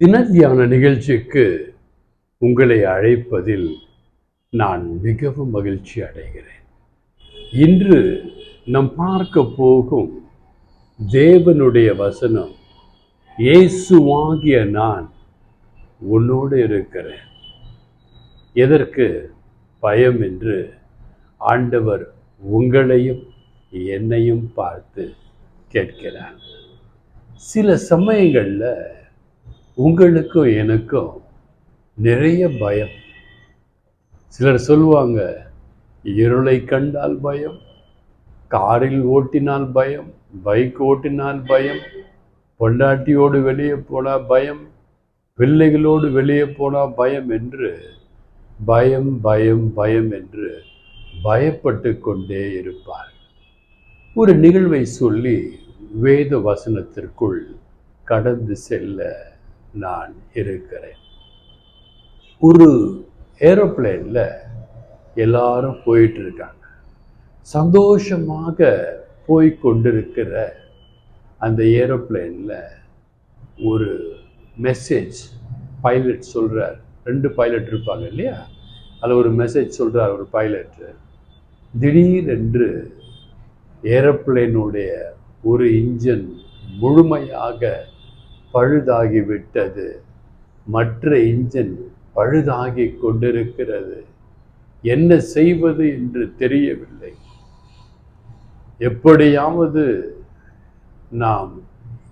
தினத்தியான நிகழ்ச்சிக்கு உங்களை அழைப்பதில் நான் மிகவும் மகிழ்ச்சி அடைகிறேன். இன்று நாம் பார்க்க போகும் தேவனுடைய வசனம் இயேசுவாகிய நான் உன்னோடு இருக்கிறேன். எதற்கு? பயம் என்று ஆண்டவர் உங்களையும் என்னையும் பார்த்து கேட்கிறார். சில சமயங்களில் உங்களுக்கும் எனக்கும் நிறைய பயம். சிலர் சொல்லுவாங்க இருளை கண்டால் பயம் காரில் ஓட்டினால் பயம் பைக் ஓட்டினால் பயம் பொண்டாட்டியோடு வெளியே போனால் பயம் பிள்ளைகளோடு வெளியே போனால் பயம் என்று பயம் பயம் பயம் என்று பயப்பட்டு கொண்டே இருப்பார். ஒரு நிகழ்வை சொல்லி வேத வசனத்திற்குள் கடந்து செல்ல நான் இருக்கிறேன். ஒரு ஏரோப்ளேனில் எல்லாரும் போயிட்டு இருக்காங்க சந்தோஷமாக போய் கொண்டிருக்கிற அந்த ஏரோப்ளேனில் ஒரு மெசேஜ் பைலட் சொல்கிறார் ரெண்டு பைலட் இருப்பாங்க இல்லையா? அதில் ஒரு மெசேஜ் சொல்கிறார் ஒரு பைலட்டு திடீரென்று ஏரோப்ளேனுடைய ஒரு இன்ஜின் முழுமையாக பழுதாகிவிட்டது. மற்ற இன்ஜின் பழுதாகி கொண்டிருக்கிறது. என்ன செய்வது என்று தெரியவில்லை. எப்படியாவது நாம்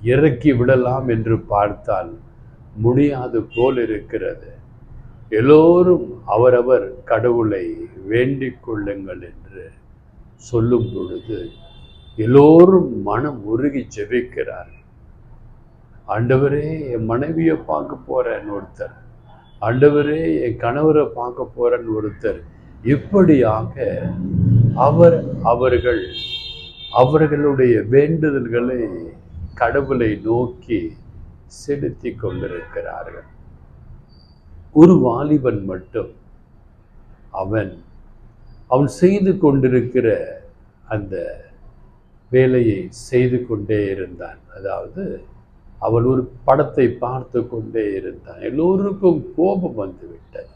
இறக்கி விடலாம் என்று பார்த்தால் முடியாது போல் இருக்கிறது. எல்லோரும் அவரவர் கடவுளை வேண்டிக் கொள்ளுங்கள் என்று சொல்லும் பொழுது எல்லோரும் மனம் உருகி ஜெபிக்கிறார்கள். ஆண்டவரே என் மனைவியை பார்க்க போகிறேன்னு ஒருத்தர். ஆண்டவரே என் கணவரை பார்க்க போகிறேன்னு ஒருத்தர். இப்படியாக அவர் அவர்கள் அவர்களுடைய வேண்டுதல்களை கடவுளை நோக்கி செலுத்தி கொண்டிருக்கிறார்கள். ஒரு வாலிபன் மட்டும் அவன் அவன் செய்து கொண்டிருக்கிற அந்த வேலையை செய்து கொண்டே இருந்தான். அதாவது அவள் ஒரு படத்தை பார்த்து கொண்டே இருந்தான். எல்லோருக்கும் கோபம் வந்து விட்டது.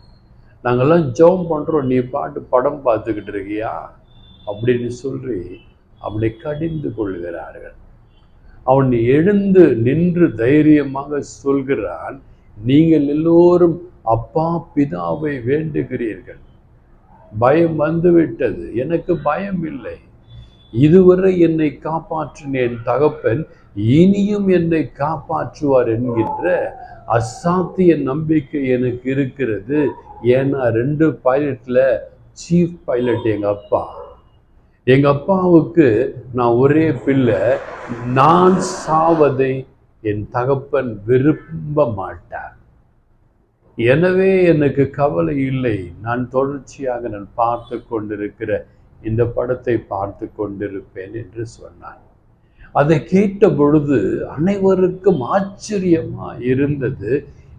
நாங்கள்லாம் ஜெபம் பண்ணுறோம் நீ பாட்டு படம் பார்த்துக்கிட்டு இருக்கியா? அப்படின்னு சொல்லி அப்படி கடிந்து கொள்கிறார்கள். அவன் எழுந்து நின்று தைரியமாக சொல்கிறான் நீங்கள் எல்லோரும் அப்பா பிதாவை வேண்டுகிறீர்கள். பயம் வந்துவிட்டது எனக்கு பயம் இல்லை. இதுவரை என்னை காப்பாற்றினேன் தகப்பன் இனியும் என்னை காப்பாற்றுவார் என்கின்ற அசாத்திய நம்பிக்கை எனக்கு இருக்கிறது. ஏன்னா ரெண்டு பைலட்டில் சீஃப் பைலட் எங்கள் அப்பா. எங்கள் அப்பாவுக்கு நான் ஒரே பிள்ளை. நான் சாவதை என் தகப்பன் விரும்ப மாட்டார். எனவே எனக்கு கவலை இல்லை. நான் தொடர்ச்சியாக நான் பார்த்து கொண்டிருக்கிற இந்த படத்தை பார்த்து கொண்டிருப்பேன் என்று சொன்னான். அதை கேட்ட பொழுது அனைவருக்கும் ஆச்சரியமா இருந்தது.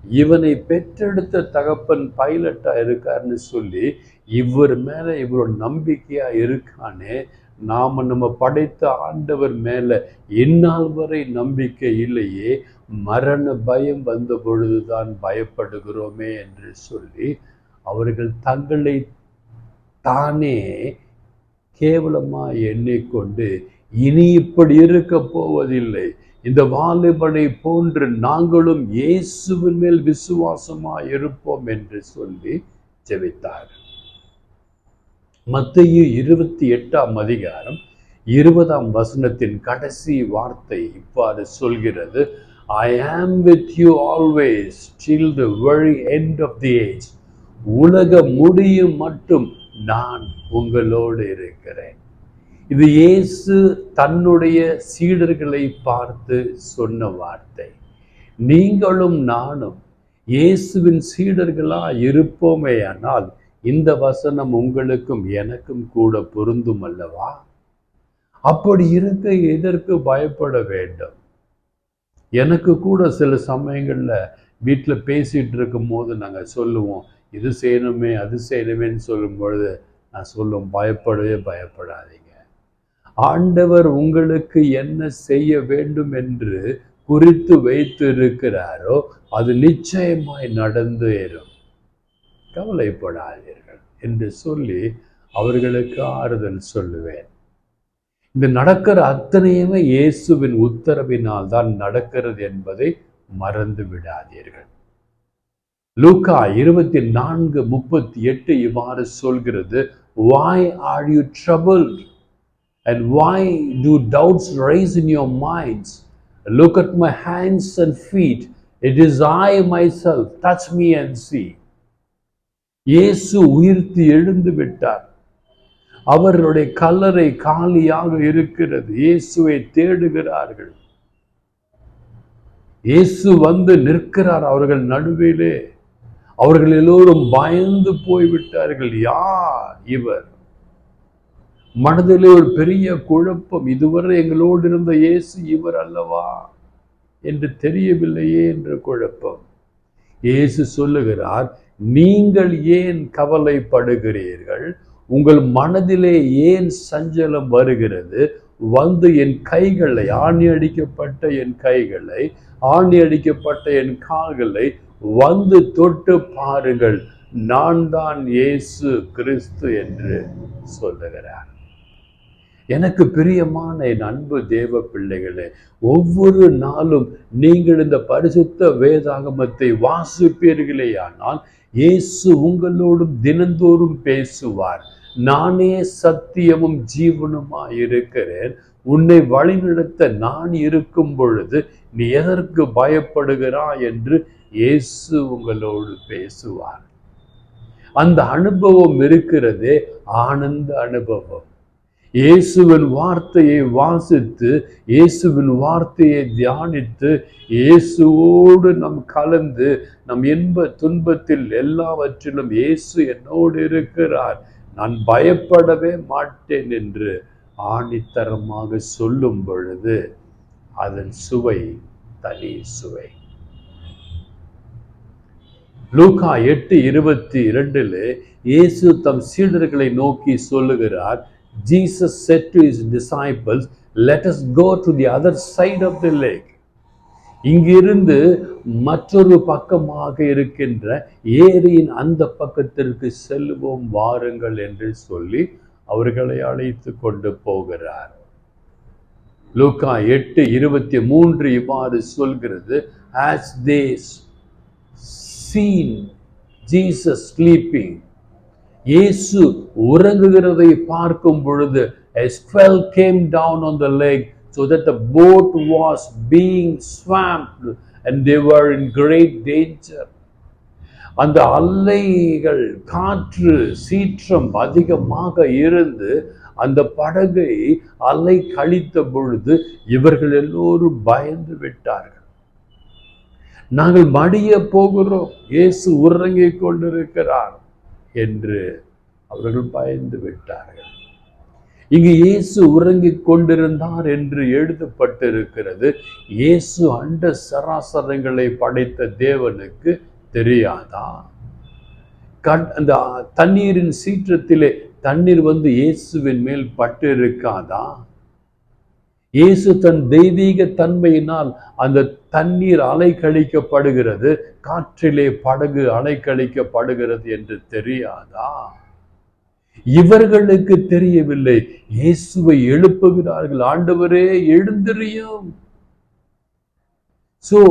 இவனை பெற்றெடுத்த தகப்பன் பைலட்டா இருக்காருன்னு சொல்லி இவர் மேல இவரோட நம்பிக்கையா இருக்கானே. நாம நம்ம படைத்த ஆண்டவர் மேல இந்நாள் வரை நம்பிக்கை இல்லையே. மரண பயம் வந்த பொழுதுதான் பயப்படுகிறோமே என்று சொல்லி அவர்கள் தங்களை தானே கேவலமா எண்ணிக்கொண்டு இனி இப்படி இருக்க போவதில்லை. இந்த வாலிபனை போன்று நாங்களும் இயேசுவின் மேல் விசுவாசமா இருப்போம் என்று சொல்லி ஜெபித்தார். மத்திய இருபத்தி எட்டாம் அதிகாரம் இருபதாம் வசனத்தின் கடைசி வார்த்தை இவ்வாறு சொல்கிறது. I am with you always till the very end of the age உலக முடியும் மட்டும் நான் உங்களோடு இருக்கிறேன். இது இயேசு தன்னுடைய சீடர்களை பார்த்து சொன்ன வார்த்தை. நீங்களும் நானும் இயேசுவின் சீடர்களா இருப்போமேயானால் இந்த வசனம் உங்களுக்கும் எனக்கும் கூட பொருந்தும் அல்லவா? அப்படி இருக்க எதற்கு பயப்பட வேண்டும்? எனக்கு கூட சில சமயங்களில் வீட்டில் பேசிகிட்டு இருக்கும் போது நாங்கள் சொல்லுவோம் இது செய்யணுமே அது செய்யணுமேன்னு சொல்லும் பொழுது நான் சொல்லும் பயப்படவே பயப்படாதீங்க. ஆண்டவர் உங்களுக்கு என்ன செய்ய வேண்டும் என்று குறித்து வைத்து இருக்கிறாரோ அது நிச்சயமாய் நடந்தேறும் கவலைப்படாதீர்கள் என்று சொல்லி அவர்களுக்கு ஆறுதல் சொல்லுவேன். இந்த நடக்கிற அத்தனையுமே இயேசுவின் உத்தரவினால் தான் நடக்கிறது என்பதை மறந்து விடாதீர்கள். லூக்கா இருபத்தி நான்கு முப்பத்தி எட்டு இவ்வாறு சொல்கிறது why are you troubled and why do doubts rise in your minds look at my hands and feet it is I myself touch me and see இயேசு உயிர்த்து எழுந்து விட்டார். அவர்களுடைய கல்லறை காலியாக இருக்கிறது. இயேசுவை தேடுகிறார்கள். இயேசு வந்து நிற்கிறார் அவர்கள் நடுவிலே. அவர்கள் எல்லோரும் பயந்து போய்விட்டார்கள். யார் இவர்? மனதிலே ஒரு பெரிய குழப்பம். இதுவரை எங்களோடு இருந்த இயேசு இவர் அல்லவா? என்று தெரியவில்லையே என்ற குழப்பம். இயேசு சொல்லுகிறார் நீங்கள் ஏன் கவலைப்படுகிறீர்கள்? உங்கள் மனதிலே ஏன் சஞ்சலம் வருகிறது? வந்து என் கைகளை ஆணி அடிக்கப்பட்ட என் கைகளை ஆணி அடிக்கப்பட்ட என் கால்களை வந்து தொட்டு பாருங்கள் நான் தான் இயேசு கிறிஸ்து என்று சொல்லுகிறார். எனக்கு பிரியமான என் அன்பு தேவ பிள்ளைகளே ஒவ்வொரு நாளும் நீங்கள் இந்த பரிசுத்த வேதாகமத்தை வாசிப்பீர்களேயானால் இயேசு உங்களோடும் தினந்தோறும் பேசுவார். நானே சத்தியமும் ஜீவனுமாய் இருக்கிறேன். உன்னை வழிநடத்த நான் இருக்கும் பொழுது நீ எதற்கு பயப்படுகிறாய் என்று இயேசு உங்களோடு பேசுவார். அந்த அனுபவம் இருக்கிறதே ஆனந்த அனுபவம். இயேசுவின் வார்த்தையை வாசித்து இயேசுவின் வார்த்தையை தியானித்து இயேசுவோடு நம் கலந்து நம் இன்ப துன்பத்தில் எல்லாவற்றிலும் இயேசு என்னோடு இருக்கிறார். நான் பயப்படவே மாட்டேன் என்று ஆணித்தரமாக சொல்லும் பொழுது அதன் சுவை தனி சுவை. லூகா எட்டு இருபத்தி இரண்டில் இயேசு தம் சீடர்களை நோக்கி சொல்லுகிறார் Jesus said to his disciples let us go to the other side of the lake இங்கிருந்து மற்றொரு பக்கமாக இருக்கின்ற ஏரியின் அந்த பக்கத்திற்கு செல்வோம் வாருங்கள் என்று சொல்லி அவர்களை அழைத்து கொண்டு போகிறார். லூக்கா எட்டு இருபத்தி மூன்று இவ்வாறு சொல்கிறது as they seen Jesus sleeping இயேசு உறங்குகிறதை பார்க்கும் பொழுது a swell came down on the lake so that the boat was being swamped and they were in great danger. அந்த அலைகள் காற்று சீற்றம் அதிகமாக இருந்து அந்த படகை அலை கழித்த பொழுது இவர்கள் எல்லோரும் பயந்து விட்டார்கள். நாங்கள் மடிய போகிறோம். இயேசு உறங்கிக் கொண்டிருக்கிறார் என்று அவர்கள் பயந்து விட்டார்கள். இங்கு இயேசு உறங்கிக் கொண்டிருந்தார் என்று எழுதப்பட்டிருக்கிறது. இயேசு அண்ட சராசரங்களை படைத்த தேவனுக்கு தெரியாதா? கண் அந்த தண்ணீரின் சீற்றத்திலே தண்ணீர் வந்து இயேசுவின் மேல் பட்டு இருக்காதா இயேசு தன் தெய்வீக தன்மையினால் அந்த தண்ணீர் அலைக்கழிக்கப்படுகிறது காற்றிலே படகு அலைக்கழிக்கப்படுகிறது என்று தெரியாதா இவர்களுக்கு தெரியவில்லை இயேசுவை எழுப்புகிறார்கள் ஆண்டவரே எழுந்திரியும் so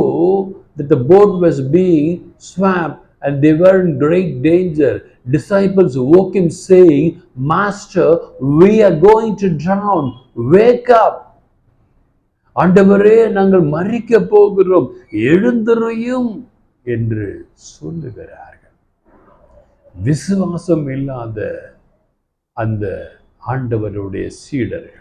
the boat was being swamped and they were in great danger. Disciples woke him saying, Master, we are going to drown. Wake. ஆண்டவரே நாங்கள் மறிக்க போகிறோம். எழுந்தறையும் என்று சொல்லுகிறார்கள். விசுவாசம் இல்லாத அந்த ஆண்டவருடைய சீடர்கள்.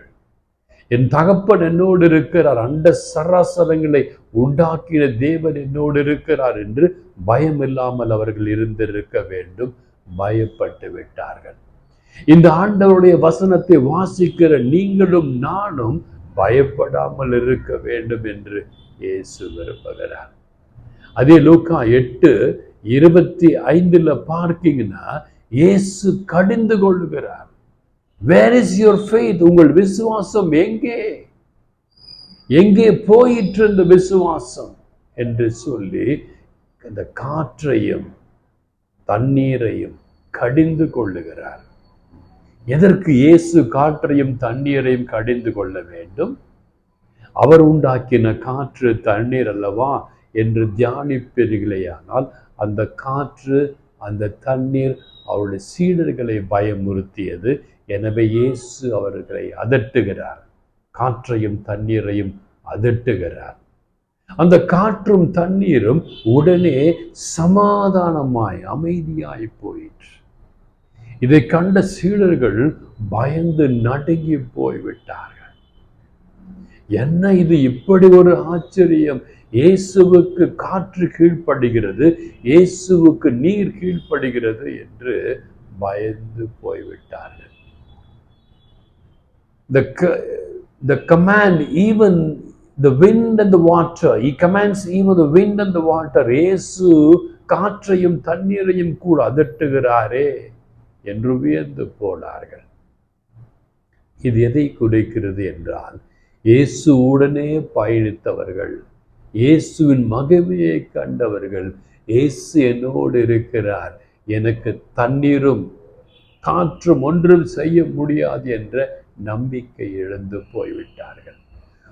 என் தகப்பன் என்னோடு இருக்கிறார். அண்ட சராசரங்களை உண்டாக்கின தேவன் என்னோடு இருக்கிறார் என்று பயம் இல்லாமல் அவர்கள் இருந்திருக்க வேண்டும். பயப்பட்டு விட்டார்கள். இந்த ஆண்டவருடைய வசனத்தை வாசிக்கிற நீங்களும் நானும் பயப்படாமல் இருக்க வேண்டும் என்று இயேசு விரும்புகிறார். அதே லூக்கா எட்டு இருபத்தி ஐந்துல பார்க்கீங்கன்னா இயேசு கடிந்து கொள்ளுகிறார். வேர் இஸ் யுவர் ஃபெய்த் உங்கள் விசுவாசம் எங்கே? எங்கே போயிற்று இந்த விசுவாசம்? என்று சொல்லி இந்த காற்றையும் தண்ணீரையும் கடிந்து கொள்ளுகிறார். எதற்கு இயேசு காற்றையும் தண்ணீரையும் கடிந்து கொள்ள வேண்டும்? அவர் உண்டாக்கின காற்று தண்ணீர் அல்லவா என்று தியானிப்பீர்களேயானால் அந்த காற்று அந்த தண்ணீர் அவருடைய சீடர்களை பயமுறுத்தியது. எனவே இயேசு அவர்களை அதட்டுகிறார். காற்றையும் தண்ணீரையும் அதட்டுகிறார். அந்த காற்றும் தண்ணீரும் உடனே சமாதானமாய் அமைதியாய் போயிற்று. இதை கண்ட சீடர்கள் பயந்து நடுங்கி போய்விட்டார்கள். என்ன இது இப்படி ஒரு ஆச்சரியம்? இயேசுவுக்கு காற்று கீழ்ப்படுகிறது இயேசுவுக்கு நீர் கீழ்ப்படுகிறது என்று பயந்து போய்விட்டார்கள். The, the command even the wind and the water he commands even the wind and the water. இயேசு காற்றையும் தண்ணீரையும் கூட அதட்டுகிறாரே. என்று வியந்து போனார்கள். இது எதை குறைக்கிறது என்றால் இயேசு உடனே பயணித்தவர்கள் இயேசுவின் மகிமையை கண்டவர்கள் இயேசு என்னோடு இருக்கிறார் எனக்கு தண்ணீரும் காற்றும் ஒன்றும் செய்ய முடியாது என்ற நம்பிக்கை இழந்து போய்விட்டார்கள்.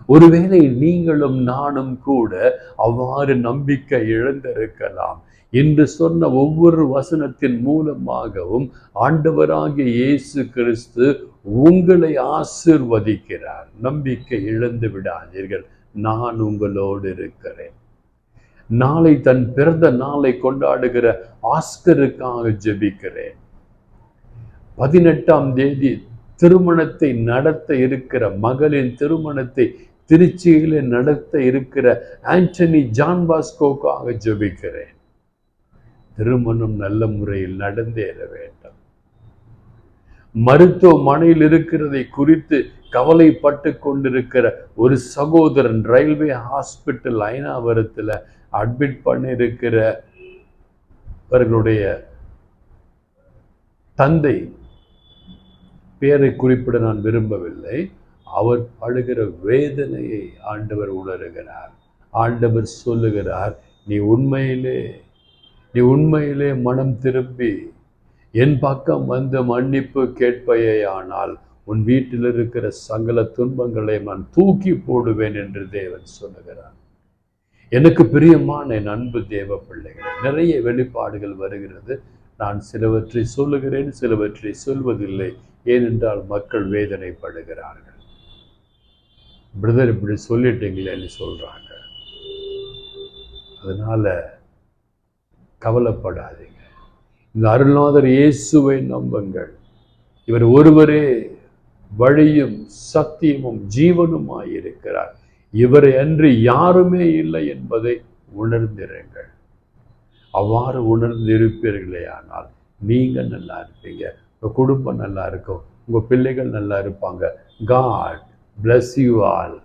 ஒருவேளை நீங்களும் நானும் கூட அவ்வாறு நம்பிக்கை இழந்திருக்கலாம். என்று சொன்ன ஒவ்வொரு வசனத்தின் மூலமாகவும் ஆண்டவராகிய இயேசு கிறிஸ்து உங்களை ஆசிர்வதிக்கிறார். நம்பிக்கை இழந்து விடாதீர்கள். நான் உங்களோடு இருக்கிறேன். நாளை தன் பிறந்த நாளை கொண்டாடுகிற ஆஸ்கருக்காக ஜெபிக்கிறேன். பதினெட்டாம் தேதி திருமணத்தை நடத்த இருக்கிற மகளின் திருமணத்தை திருச்சியில் நடத்த இருக்கிற ஆண்டனி ஜான் பாஸ்கோக்காக ஜெபிக்கிறேன். திருமணம் நல்ல முறையில் நடந்தேற வேண்டும். மருத்துவமனையில் இருக்கிறதை குறித்து கவலைப்பட்டு கொண்டிருக்கிற ஒரு சகோதரன் ரயில்வே ஹாஸ்பிட்டல் ஐநாவரத்தில் அட்மிட் பண்ணியிருக்கிற அவர்களுடைய தந்தை பேரை குறிப்பிட நான் விரும்பவில்லை. அவர் படுகிற வேதனையை ஆண்டவர் உணர்கிறார். ஆண்டவர் சொல்லுகிறார் நீ உண்மையிலே நீ உண்மையிலே மனம் திரும்பி என் பக்கம் வந்து மன்னிப்பு கேட்பையே ஆனால் உன் வீட்டில் இருக்கிற சங்கல துன்பங்களை நான் தூக்கி போடுவேன் என்று தேவன் சொல்லுகிறான் எனக்கு பிரியமான என் அன்பு தேவ பிள்ளைகள் நிறைய வெளிப்பாடுகள் வருகிறது. நான் சிலவற்றை சொல்லுகிறேன் சிலவற்றை சொல்வதில்லை. ஏனென்றால் மக்கள் வேதனைப்படுகிறார்கள். பிரதர் இப்படி சொல்லிட்டீங்களேன்னு சொல்றாங்க. அதனால கவலைப்படாதீங்க. இந்த அருள்நாதர் இயேசுவை நம்புங்கள். இவர் ஒருவரே வழியும் சத்தியமும் ஜீவனுமாய் இருக்கிறார். இவரை அன்று யாருமே இல்லை என்பதை உணர்ந்திருங்கள். அவ்வாறு உணர்ந்து இருப்பீர்களே ஆனால் நீங்க நல்லா இருப்பீங்க. உங்க குடும்பம் நல்லா இருக்கும். உங்க பிள்ளைகள் நல்லா இருப்பாங்க. God bless you all